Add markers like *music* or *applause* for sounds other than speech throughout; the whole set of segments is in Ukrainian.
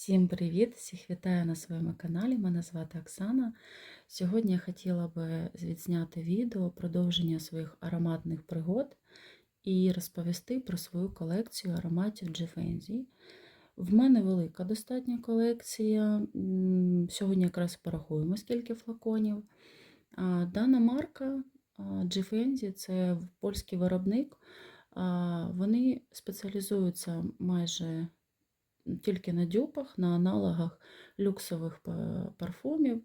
Всім привіт! Всіх вітаю на своєму каналі. Мене звати Оксана. Сьогодні я хотіла би відзняти відео продовження своїх ароматних пригод і розповісти про свою колекцію ароматів Givenchy. В мене велика достатня колекція. Сьогодні якраз порахуємо, скільки флаконів. Дана марка Givenchy – це польський виробник. Вони спеціалізуються майже тільки на дюпах, на аналогах люксових парфумів.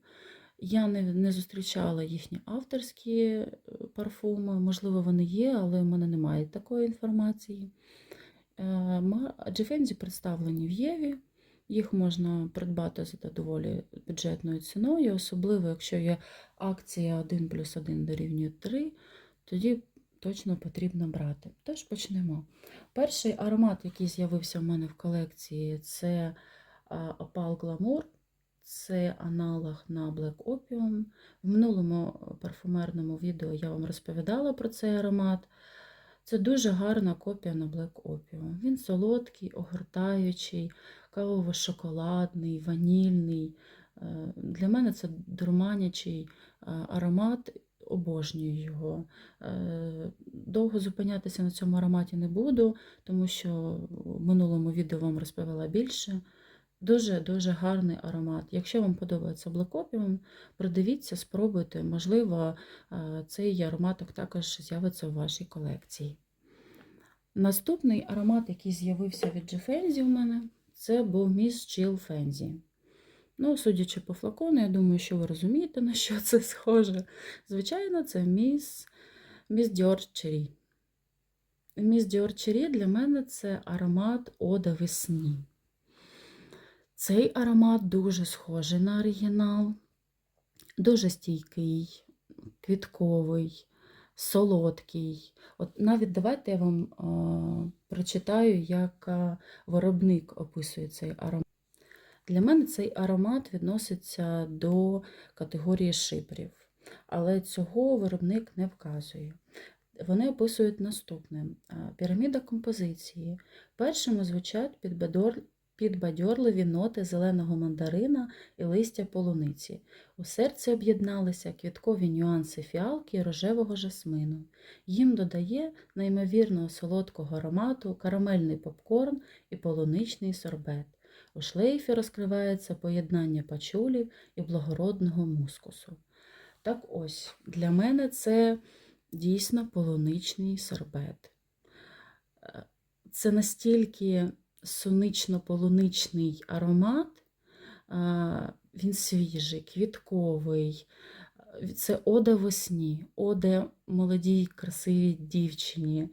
Я не, не зустрічала їхні авторські е, парфуми. Можливо, вони є, але в мене немає такої інформації. Е, ма- представлені в Єві. Їх можна придбати за доволі бюджетною ціною, особливо якщо є акція 1 плюс 1 дорівнює 3, тоді точно потрібно брати. Тож почнемо. Перший аромат, який з'явився в мене в колекції, це а, Opal Glamour. Це аналог на Black Opium. В минулому парфумерному відео я вам розповідала про цей аромат. Це дуже гарна копія на Black Opium. Він солодкий, огортаючий, кавово-шоколадний, ванільний. Е, Для мене це дурманячий е, аромат, обожнюю його. Е, Довго зупинятися на цьому ароматі не буду, тому що в минулому відео вам розповіла більше. Дуже-дуже гарний аромат. Якщо вам подобається Opium, придивіться, спробуйте, можливо, е, цей ароматок також з'явиться у вашій колекції. Наступний аромат, який з'явився від Givenchy у мене, це був Miss Chill Fenzi. Ну, судячи по флакону, я думаю, що ви розумієте, на що це схоже. Звичайно, це Miss, Miss Dior Cherry. Miss Dior Cherry для мене це аромат Ода весні. Цей аромат дуже схожий на оригінал, дуже стійкий, квітковий, солодкий. От навіть давайте я вам е, прочитаю, як е, виробник описує цей аромат. Для мене цей аромат відноситься до категорії шиперів, але цього виробник не вказує. Вони описують наступне: піраміда композиції. Першими звучать підбадьор- підбадьорливі ноти зеленого мандарина і листя полуниці. У серці об'єдналися квіткові нюанси фіалки і рожевого жасмину. Їм додає неймовірного солодкого аромату карамельний попкорн і полуничний сорбет. У шлейфі розкривається поєднання пачулів і благородного мускусу. Так ось, для мене це дійсно полуничний сорбет. Е, Це настільки сонично-полуничний аромат, е, він свіжий, квітковий. Е, Це ода весні, ода молодій, красивій дівчині.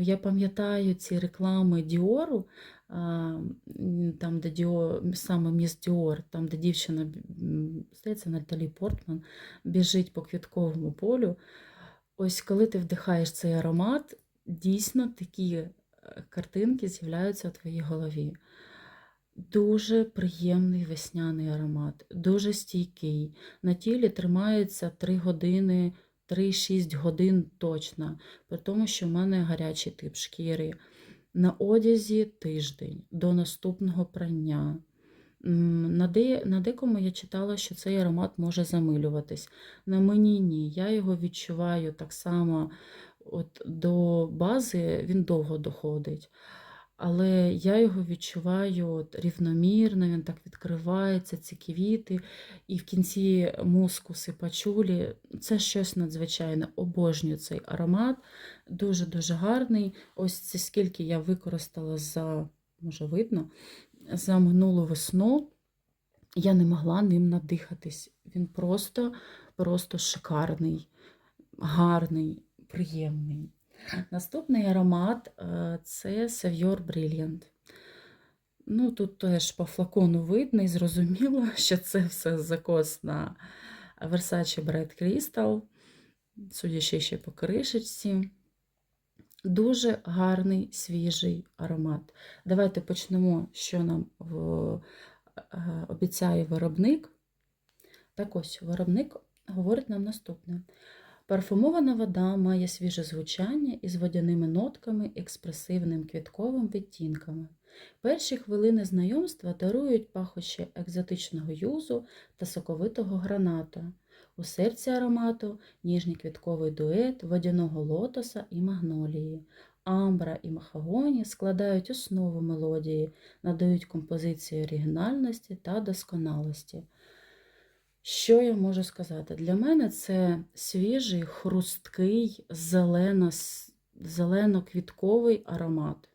Я пам'ятаю ці реклами Діору, там, де Діор, саме міс Діор, там, де дівчина, здається, Наталі Портман, біжить по квітковому полю. Ось коли ти вдихаєш цей аромат, дійсно такі е, картинки з'являються у твоїй голові. Дуже приємний весняний аромат, дуже стійкий. На тілі тримається 3 години, 3-6 годин точно, при тому, що в мене гарячий тип шкіри. На одязі тиждень до наступного прання. На, де, на декому я читала, що цей аромат може замилюватись. На мені ні. Я його відчуваю так само от до бази, він довго доходить. Але я його відчуваю от рівномірно, він так відкривається, ці квіти, і в кінці мускуси, пачулі. Це щось надзвичайне. Обожнюю цей аромат. Дуже-дуже гарний. Ось це скільки я використала за, може видно, за минулу весну. Я не могла ним надихатись. Він просто, просто шикарний, гарний, приємний. Наступний аромат е, це Savior Brilliant. Ну, тут теж по флакону видно і зрозуміло, *laughs* що це все закос на Versace Bright Crystal, судячи ще по кришечці. Дуже гарний свіжий аромат. Давайте почнемо, що нам е, обіцяє виробник. Так ось, виробник говорить нам наступне. Парфумована вода має свіже звучання із водяними нотками, експресивним квітковим відтінками. Перші хвилини знайомства дарують пахощі екзотичного юзу та соковитого граната. У серці аромату ніжний квітковий дует водяного лотоса і магнолії. Амбра і махагоні складають основу мелодії, надають композиції оригінальності та досконалості. Що я можу сказати? Для мене це свіжий, хрусткий, зелено, зелено-квітковий аромат.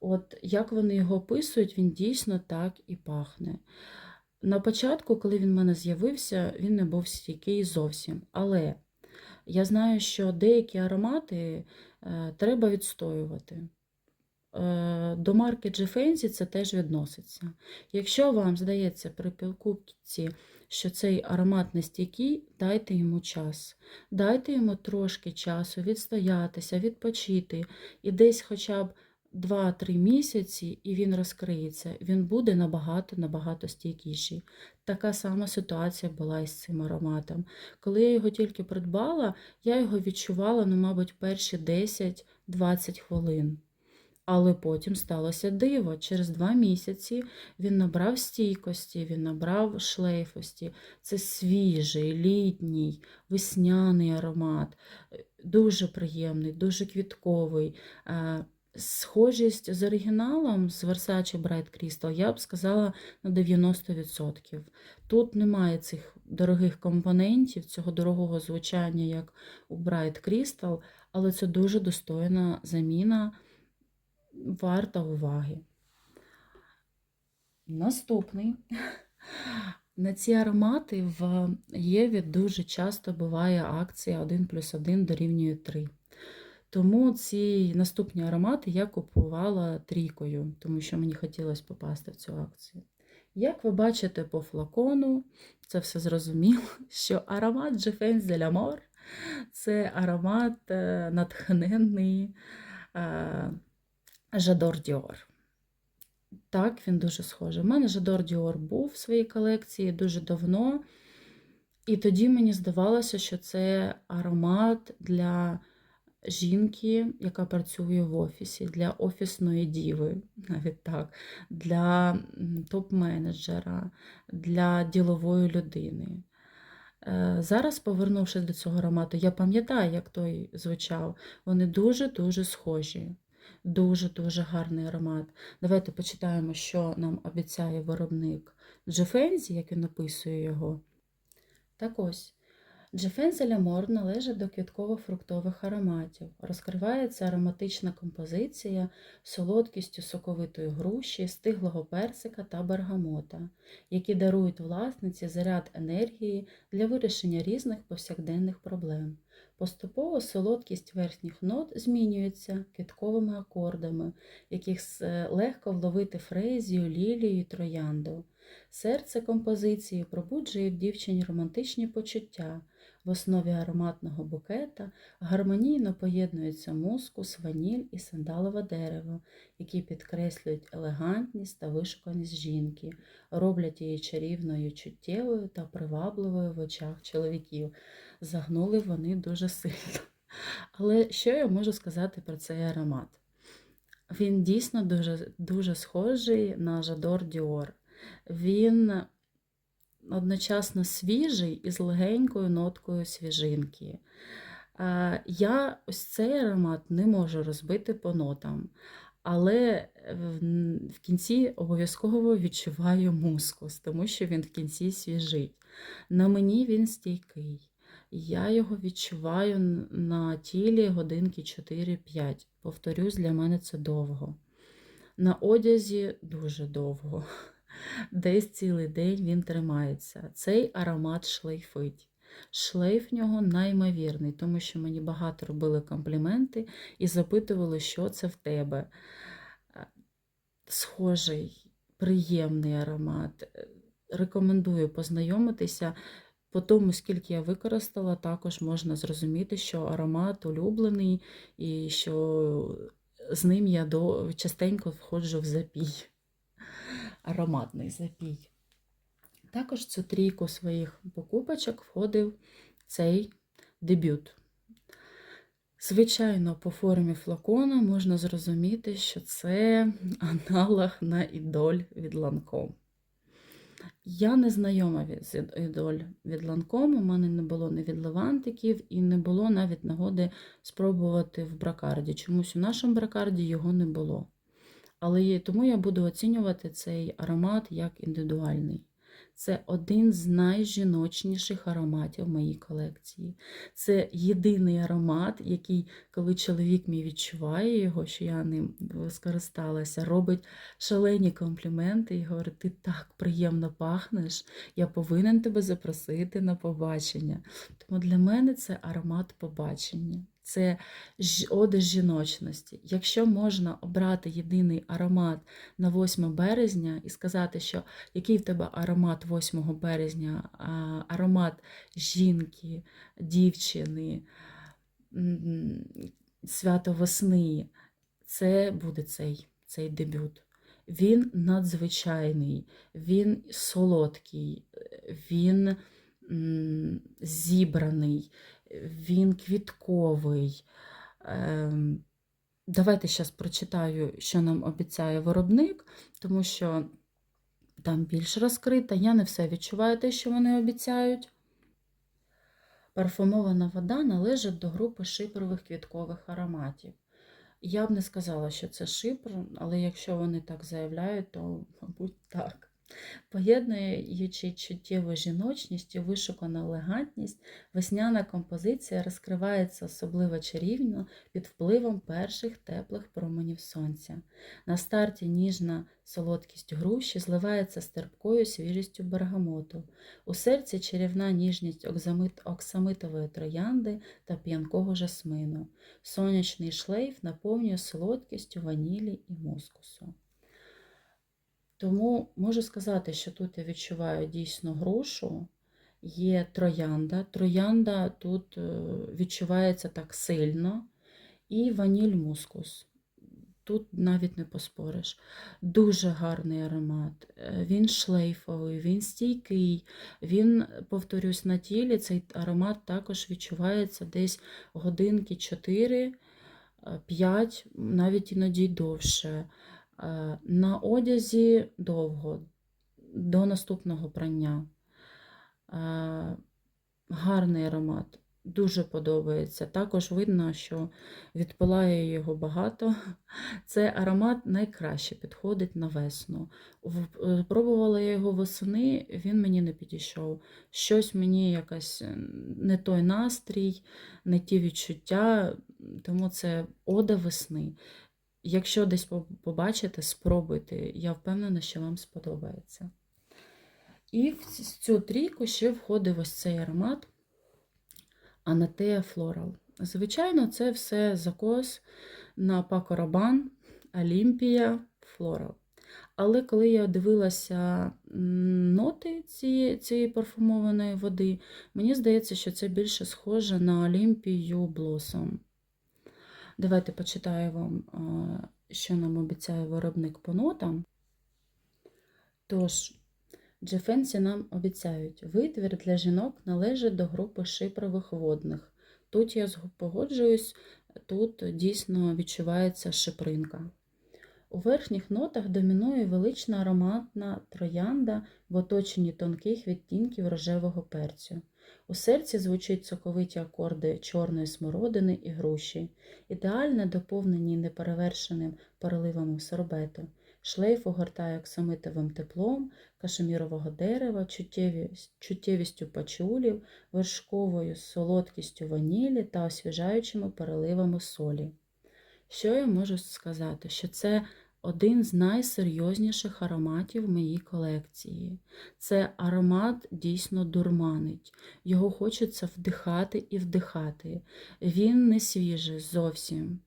От як вони його описують, він дійсно так і пахне. На початку, коли він в мене з'явився, він не був стійкий зовсім. Але я знаю, що деякі аромати е, треба відстоювати. Е, До марки G це теж відноситься. Якщо вам здається при покупці, що цей аромат не стійкий, дайте йому час. Дайте йому трошки часу відстоятися, відпочити і десь хоча б 2-3 місяці, і він розкриється, він буде набагато-набагато стійкіший. Така сама ситуація була із цим ароматом. Коли я його тільки придбала, я його відчувала, ну, мабуть, перші 10-20 хвилин. Але потім сталося диво. Через два місяці він набрав стійкості, він набрав шлейфості. Це свіжий, літній, весняний аромат, дуже приємний, дуже квітковий. Е, Схожість з оригіналом з Versace Bright Crystal, я б сказала на 90%. Тут немає цих дорогих компонентів, цього дорогого звучання, як у Bright Crystal, але це дуже достойна заміна, варта уваги. Наступний. *laughs* На ці аромати в Єві дуже часто буває акція 1 плюс 1 дорівнює 3. Тому ці наступні аромати я купувала трійкою, тому що мені хотілося попасти в цю акцію. Як ви бачите по флакону, це все зрозуміло, *laughs* що аромат de l'Amour – це аромат е, натхненний Жадор Діор. Так, він дуже схожий. У мене Жадор Діор був в своїй колекції дуже давно, і тоді мені здавалося, що це аромат для жінки, яка працює в офісі, для офісної діви, *laughs* навіть так, для топ-менеджера, для ділової людини. Е, зараз, повернувшись до цього аромату, я пам'ятаю, як той звучав. Вони дуже-дуже схожі. Дуже-дуже гарний аромат. Давайте почитаємо, що нам обіцяє виробник Джефензі, як він описує його. Так ось. Джефенза Лямор належить до квітково-фруктових ароматів. Розкривається ароматична композиція солодкістю соковитої груші, стиглого персика та бергамота, які дарують власниці заряд енергії для вирішення різних повсякденних проблем. Поступово солодкість верхніх нот змінюється квітковими акордами, яких легко вловити фрезію, лілію троянду. Серце композиції пробуджує в дівчині романтичні почуття. В основі ароматного букета гармонійно поєднуються мускус, ваніль і сандалове дерево, які підкреслюють елегантність та вишуканість жінки, роблять її чарівною чуттєвою та привабливою в очах чоловіків. Загнули вони дуже сильно. Але що я можу сказати про цей аромат? Він дійсно дуже, дуже схожий на Жадор Діор. Він одночасно свіжий і з легенькою ноткою свіжинки. Я ось цей аромат не можу розбити по нотам, але в кінці обов'язково відчуваю мускус, тому що він в кінці свіжить. На мені він стійкий. Я його відчуваю на тілі годинки 4-5. Повторюсь, для мене це довго. На одязі дуже довго. Десь цілий день він тримається. Цей аромат шлейфить. Шлейф в нього неймовірний, тому що мені багато робили компліменти і запитували, що це в тебе. Е, схожий, приємний аромат. Е, рекомендую познайомитися. По тому, скільки я використала, також можна зрозуміти, що аромат улюблений і що з ним я частенько входжу в запій ароматний запій. Також цю трійку своїх покупочок входив цей дебют. Звичайно, по формі флакона можна зрозуміти, що це аналог на ідоль від Ланком. Я не знайома з ідоль від Ланком, у мене не було ні від левантиків і не було навіть нагоди спробувати в бракарді. Чомусь у нашому бракарді його не було. Але тому я буду оцінювати цей аромат як індивідуальний. Це один з найжіночніших ароматів в моїй колекції. Це єдиний аромат, який, коли чоловік мій відчуває його, що я ним скористалася, робить шалені компліменти і говорить: ти так приємно пахнеш, я повинен тебе запросити на побачення. Тому для мене це аромат побачення. Це ода жіночності. Якщо можна обрати єдиний аромат на 8 березня і сказати, що який в тебе аромат 8 березня, аромат жінки, дівчини, свято весни, це буде цей, цей дебют. Він надзвичайний, він солодкий, він зібраний, він квітковий. Ем, Давайте зараз прочитаю, що нам обіцяє виробник, тому що там більш розкрита. Я не все відчуваю те, що вони обіцяють. Парфумована вода належить до групи шипрових квіткових ароматів. Я б не сказала, що це шипр, але якщо вони так заявляють, то, мабуть, так. Поєднуючи чуттєву жіночність і вишукану елегантність, весняна композиція розкривається особливо чарівно під впливом перших теплих променів сонця. На старті ніжна солодкість груші зливається з терпкою свіжістю бергамоту. У серці чарівна ніжність оксамитової троянди та п'янкого жасмину. Сонячний шлейф наповнює солодкістю ванілі і мускусу. Тому можу сказати, що тут я відчуваю дійсно грушу, є троянда. Троянда тут е, відчувається так сильно, і ваніль мускус. Тут навіть не поспориш. Дуже гарний аромат. Е, Він шлейфовий, він стійкий. Він, повторюсь, на тілі цей аромат також відчувається десь годинки 4, 5, навіть іноді довше. Е, На одязі довго, до наступного прання. Е, Гарний аромат, дуже подобається. Також видно, що відпилає його багато. Цей аромат найкраще підходить на весну. Е, Пробувала я його восени, він мені не підійшов. Щось мені якось е, не той настрій, не ті відчуття, тому це ода весни. Якщо десь побачите, спробуйте. Я впевнена, що вам сподобається. І в цю трійку ще входив ось цей аромат Анатея Floral. Звичайно, це все закос на Paco Rabanne Olympia Floral. Але коли я дивилася ноти цієї, цієї парфумованої води, мені здається, що це більше схоже на Олімпію Blossom. Давайте почитаю вам, що нам обіцяє виробник по нотам. Тож, Джефенсі нам обіцяють, витвір для жінок належить до групи шипрових водних. Тут я погоджуюсь, тут дійсно відчувається шипринка. У верхніх нотах домінує велична ароматна троянда в оточенні тонких відтінків рожевого перцю. У серці звучать соковиті акорди чорної смородини і груші, ідеально доповнені неперевершеним переливами сорбету. Шлейф огортає оксамитовим теплом, кашемірового дерева, чуттєвість- чуттєвістю пачулів, вершковою солодкістю ванілі та освіжаючими переливами солі. Що я можу сказати? Що це один з найсерйозніших ароматів в моїй колекції. Це аромат дійсно дурманить. Його хочеться вдихати і вдихати. Він не свіжий зовсім.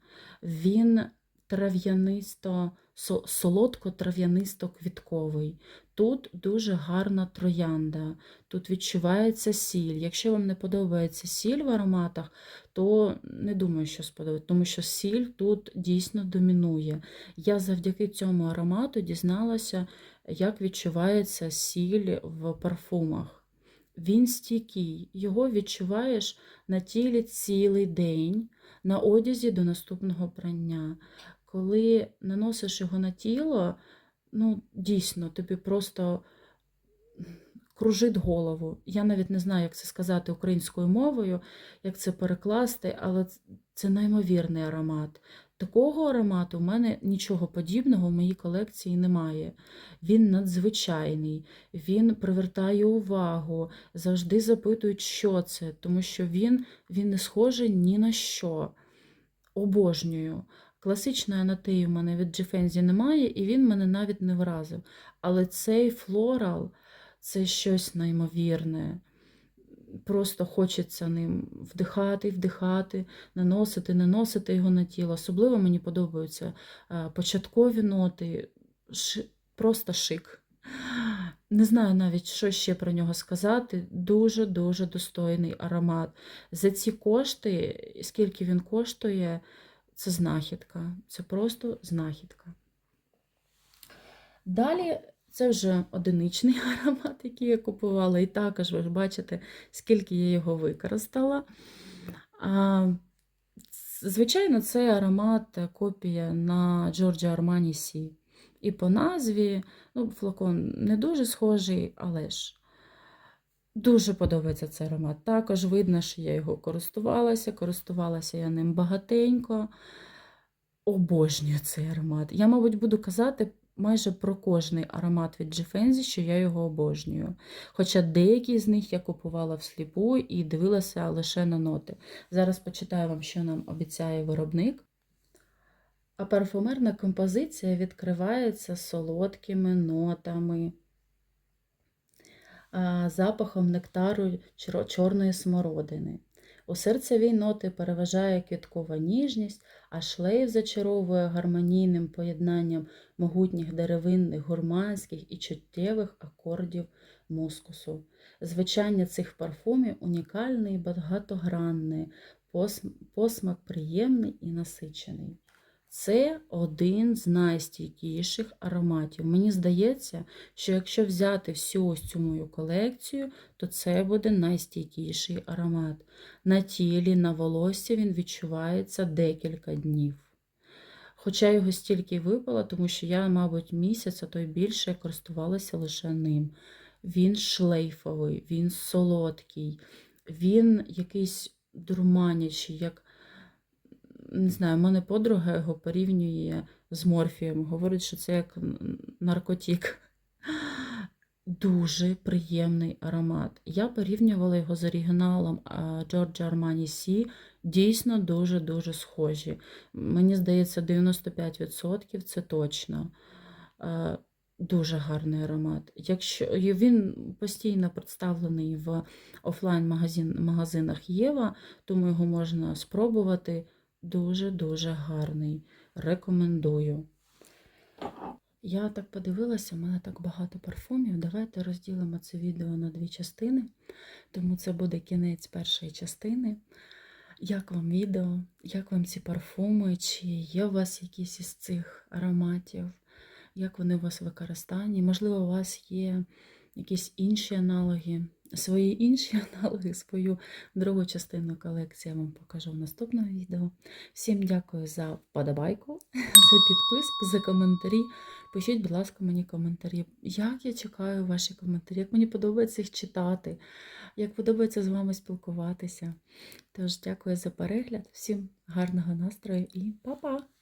Він трав'янисто, со- солодко-трав'янисто-квітковий. Тут дуже гарна троянда, тут відчувається сіль. Якщо вам не подобається сіль в ароматах, то не думаю, що сподобається, тому що сіль тут дійсно домінує. Я завдяки цьому аромату дізналася, як відчувається сіль в парфумах. Він стійкий, його відчуваєш на тілі цілий день, на одязі до наступного прання. Коли наносиш його на тіло, ну, дійсно, тобі просто кружить голову. Я навіть не знаю, як це сказати українською мовою, як це перекласти, але це неймовірний аромат. Такого аромату в мене нічого подібного в моїй колекції немає. Він надзвичайний, він привертає увагу, завжди запитують, що це, тому що він, він не схожий ні на що. Обожнюю. Класичної анатеї в мене від Джефензі немає, і він мене навіть не вразив. Але цей флорал це щось неймовірне. Просто хочеться ним вдихати, вдихати, наносити, наносити його на тіло. Особливо мені подобаються е, початкові ноти, Ши- просто шик. Не знаю навіть, що ще про нього сказати. Дуже-дуже достойний аромат. За ці кошти, скільки він коштує, це знахідка. Це просто знахідка. Далі це вже одиничний *laughs* аромат, який я купувала. І також ви ж бачите, скільки я його використала. А, звичайно, цей аромат копія на Armani Sea. І по назві, ну, флакон не дуже схожий, але ж дуже подобається цей аромат. Також видно, що я його користувалася, користувалася я ним багатенько. Обожнюю цей аромат. Я, мабуть, буду казати майже про кожний аромат від Джефензі, що я його обожнюю. Хоча деякі з них я купувала всліпу і дивилася лише на ноти. Зараз почитаю вам, що нам обіцяє виробник. А парфумерна композиція відкривається солодкими нотами, запахом нектару чорної смородини. У серцевій ноти переважає квіткова ніжність, а шлейф зачаровує гармонійним поєднанням могутніх деревинних, гурманських і чуттєвих акордів мускусу. Звучання цих парфумів унікальне і багатогранне, посмак приємний і насичений. Це один з найстійкіших ароматів. Мені здається, що якщо взяти всю ось цю мою колекцію, то це буде найстійкіший аромат. На тілі, на волоссі він відчувається декілька днів. Хоча його стільки й випала, тому що я, мабуть, місяць, а то й більше користувалася лише ним. Він шлейфовий, він солодкий, він якийсь дурманячий, як не знаю, в мене подруга його порівнює з морфієм. Говорить, що це як н- наркотик. Дуже приємний аромат. Я порівнювала його з оригіналом а, Giorgio Armani Sea. Дійсно дуже-дуже схожі. Мені здається, 95% це точно. Е, Дуже гарний аромат. Якщо він постійно представлений в офлайн-магазинах Єва, тому його можна спробувати. Дуже-дуже гарний. Рекомендую. Я так подивилася, в мене так багато парфумів. Давайте розділимо це відео на дві частини, тому це буде кінець першої частини. Як вам відео? Як вам ці парфуми? Чи є у вас якісь із цих ароматів? Як вони у вас використанні? Можливо, у вас є якісь інші аналоги, свої інші *laughs* аналоги, свою другу частину колекції я вам покажу в наступному відео. Всім дякую за вподобайку, *laughs* за підписку, за коментарі. Пишіть, будь ласка, мені коментарі. Як я чекаю ваші коментарі, як мені подобається їх читати, як подобається з вами спілкуватися. Тож, дякую за перегляд, всім гарного настрою і па-па!